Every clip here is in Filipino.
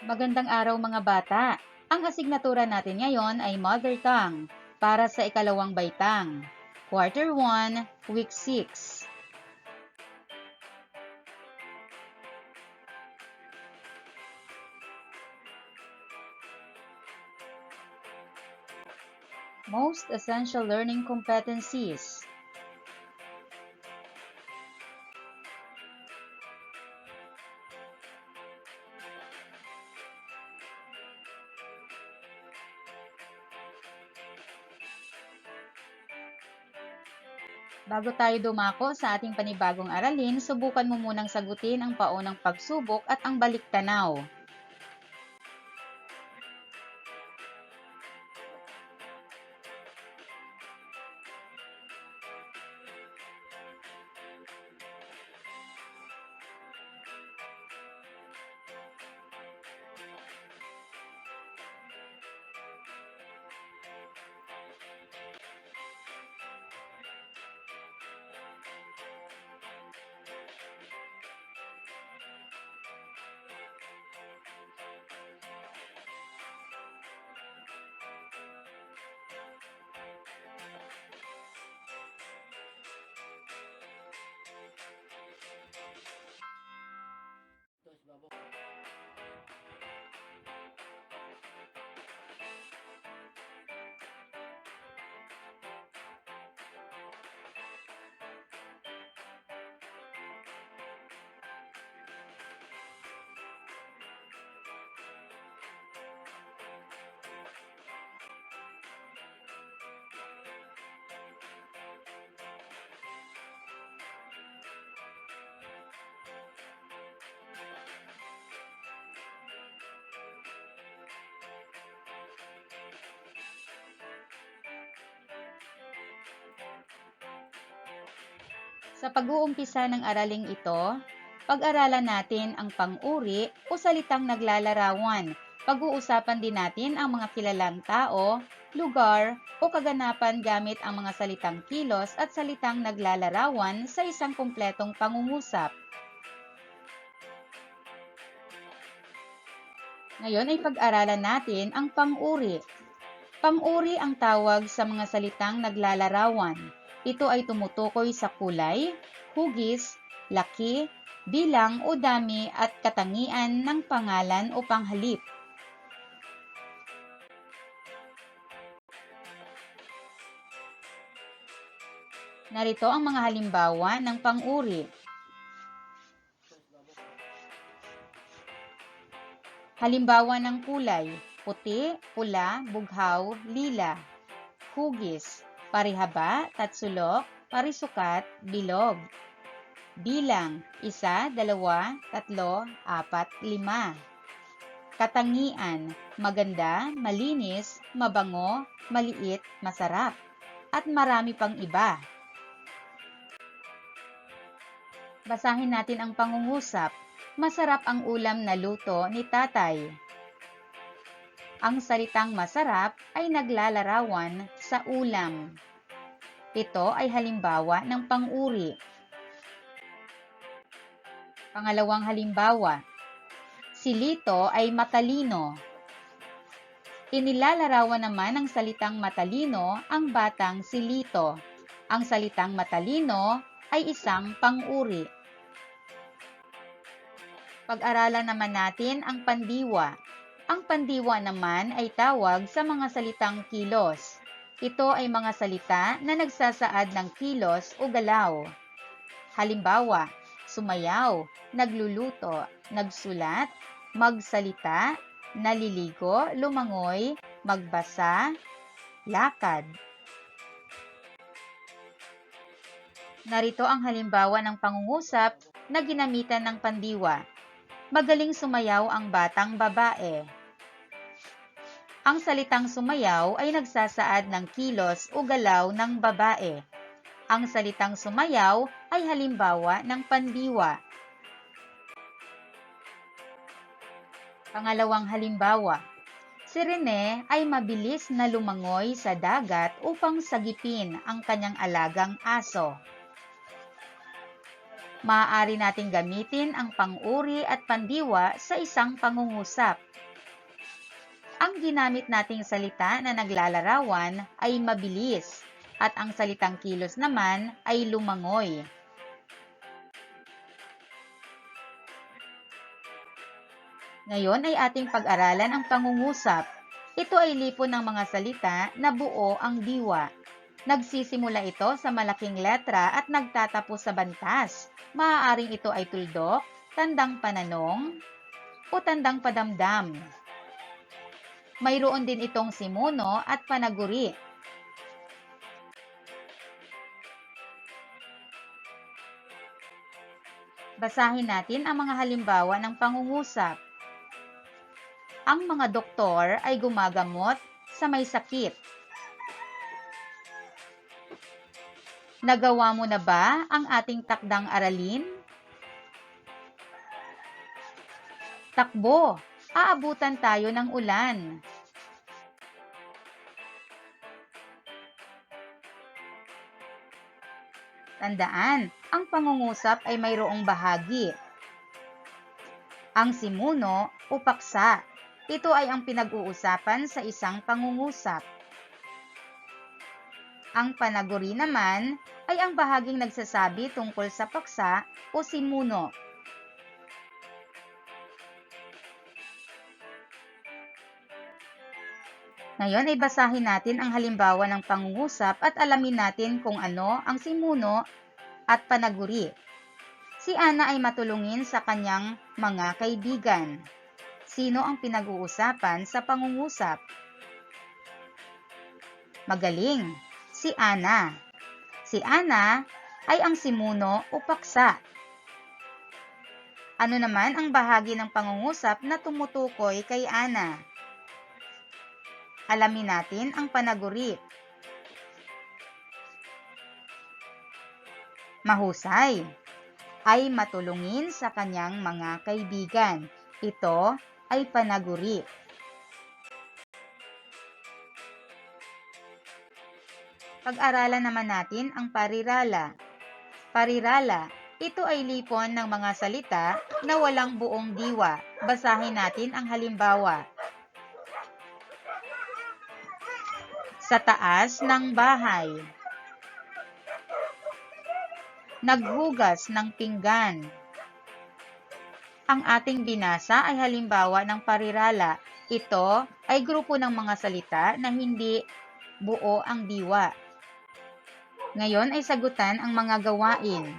Magandang araw mga bata! Ang asignatura natin ngayon ay Mother Tongue para sa ikalawang baitang, Quarter 1, Week 6. Most Essential Learning Competencies Bago tayo dumako sa ating panibagong aralin, subukan mo munang sagutin ang paunang pagsubok at ang baliktanaw. Sa pag-uumpisa ng araling ito, pag-aralan natin ang pang-uri o salitang naglalarawan. Pag-uusapan din natin ang mga kilalang tao, lugar, o kaganapan gamit ang mga salitang kilos at salitang naglalarawan sa isang kumpletong pangungusap. Ngayon ay pag-aralan natin ang pang-uri. Pang-uri ang tawag sa mga salitang naglalarawan. Ito ay tumutukoy sa kulay, hugis, laki, bilang o dami at katangian ng pangalan o panghalip. Narito ang mga halimbawa ng pang-uri. Halimbawa ng kulay, puti, pula, bughaw, lila. Hugis, parihaba, tatsulok, parisukat, bilog. Bilang, isa, dalawa, tatlo, apat, lima. Katangian, maganda, malinis, mabango, maliit, masarap. At marami pang iba. Basahin natin ang pangungusap. Masarap ang ulam na luto ni tatay. Ang salitang masarap ay naglalarawan sa ulam. Ito ay halimbawa ng pang-uri. Pangalawang halimbawa, si Lito ay matalino. Inilalarawan naman ng salitang matalino ang batang si Lito. Ang salitang matalino ay isang pang-uri. Pag-aralan naman natin ang pandiwa. Ang pandiwa naman ay tawag sa mga salitang kilos. Ito ay mga salita na nagsasaad ng kilos o galaw. Halimbawa, sumayaw, nagluluto, nagsulat, magsalita, naliligo, lumangoy, magbasa, lakad. Narito ang halimbawa ng pangungusap na ginamitan ng pandiwa. Magaling sumayaw ang batang babae. Ang salitang sumayaw ay nagsasaad ng kilos o galaw ng babae. Ang salitang sumayaw ay halimbawa ng pandiwa. Pangalawang halimbawa, si Rene ay mabilis na lumangoy sa dagat upang sagipin ang kanyang alagang aso. Maaari nating gamitin ang panguri at pandiwa sa isang pangungusap. Ang ginamit nating salita na naglalarawan ay mabilis at ang salitang kilos naman ay lumangoy. Ngayon ay ating pag-aralan ang pangungusap. Ito ay lipon ng mga salita na buo ang diwa. Nagsisimula ito sa malaking letra at nagtatapos sa bantas. Maaaring ito ay tuldok, tandang pananong, o tandang padamdam. Mayroon din itong simuno at panaguri. Basahin natin ang mga halimbawa ng pangungusap. Ang mga doktor ay gumagamot sa may sakit. Nagawa mo na ba ang ating takdang aralin? Takbo, aabutan tayo ng ulan. Tandaan, ang pangungusap ay mayroong bahagi. Ang simuno o paksa, ito ay ang pinag-uusapan sa isang pangungusap. Ang panaguri naman ay ang bahaging nagsasabi tungkol sa paksa o simuno. Ngayon ay basahin natin ang halimbawa ng pangungusap at alamin natin kung ano ang simuno at panaguri. Si Ana ay matulungin sa kanyang mga kaibigan. Sino ang pinag-uusapan sa pangungusap? Magaling, si Ana. Si Ana ay ang simuno o paksa. Ano naman ang bahagi ng pangungusap na tumutukoy kay Ana? Alamin natin ang panaguri. Mahusay ay matulungin sa kanyang mga kaibigan. Ito ay panaguri. Pag-aralan naman natin ang parirala. Parirala, ito ay lipon ng mga salita na walang buong diwa. Basahin natin ang halimbawa. Sa taas ng bahay. Naghugas ng pinggan. Ang ating binasa ay halimbawa ng parirala. Ito ay grupo ng mga salita na hindi buo ang diwa. Ngayon ay sagutan ang mga gawain.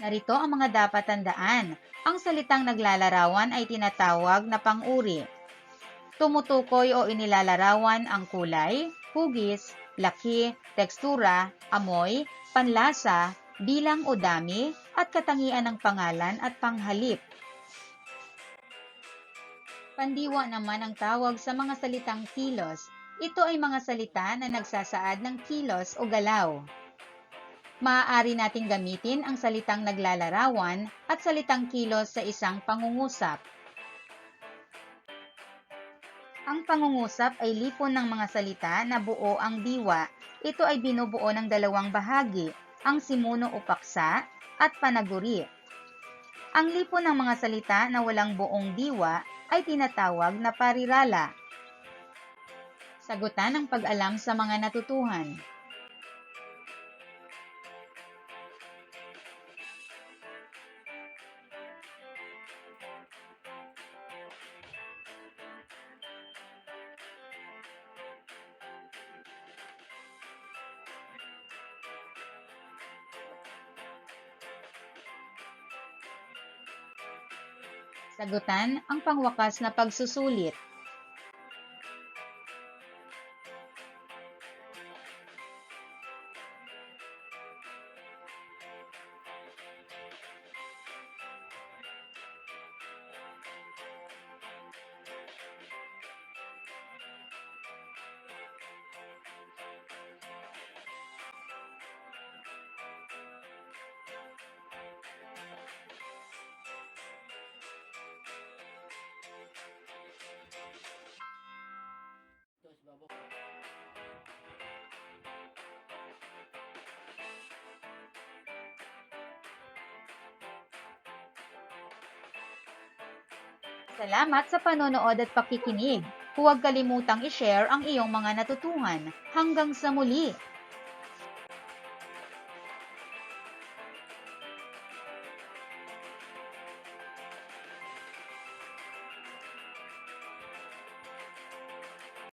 Narito ang mga dapat tandaan. Ang salitang naglalarawan ay tinatawag na pang-uri. Tumutukoy o inilalarawan ang kulay, hugis, laki, tekstura, amoy, panlasa, bilang o dami, at katangian ng pangalan at panghalip. Pandiwa naman ang tawag sa mga salitang kilos. Ito ay mga salita na nagsasaad ng kilos o galaw. Maaari nating gamitin ang salitang naglalarawan at salitang kilos sa isang pangungusap. Ang pangungusap ay lipon ng mga salita na buo ang diwa. Ito ay binubuo ng dalawang bahagi, ang simuno o paksa at panaguri. Ang lipon ng mga salita na walang buong diwa ay tinatawag na parirala. Sagutan ang pag-alam sa mga natutuhan. Sagutan ang pangwakas na pagsusulit. Salamat sa panonood at pakikinig. Huwag kalimutang i-share ang iyong mga natutuhan. Hanggang sa muli!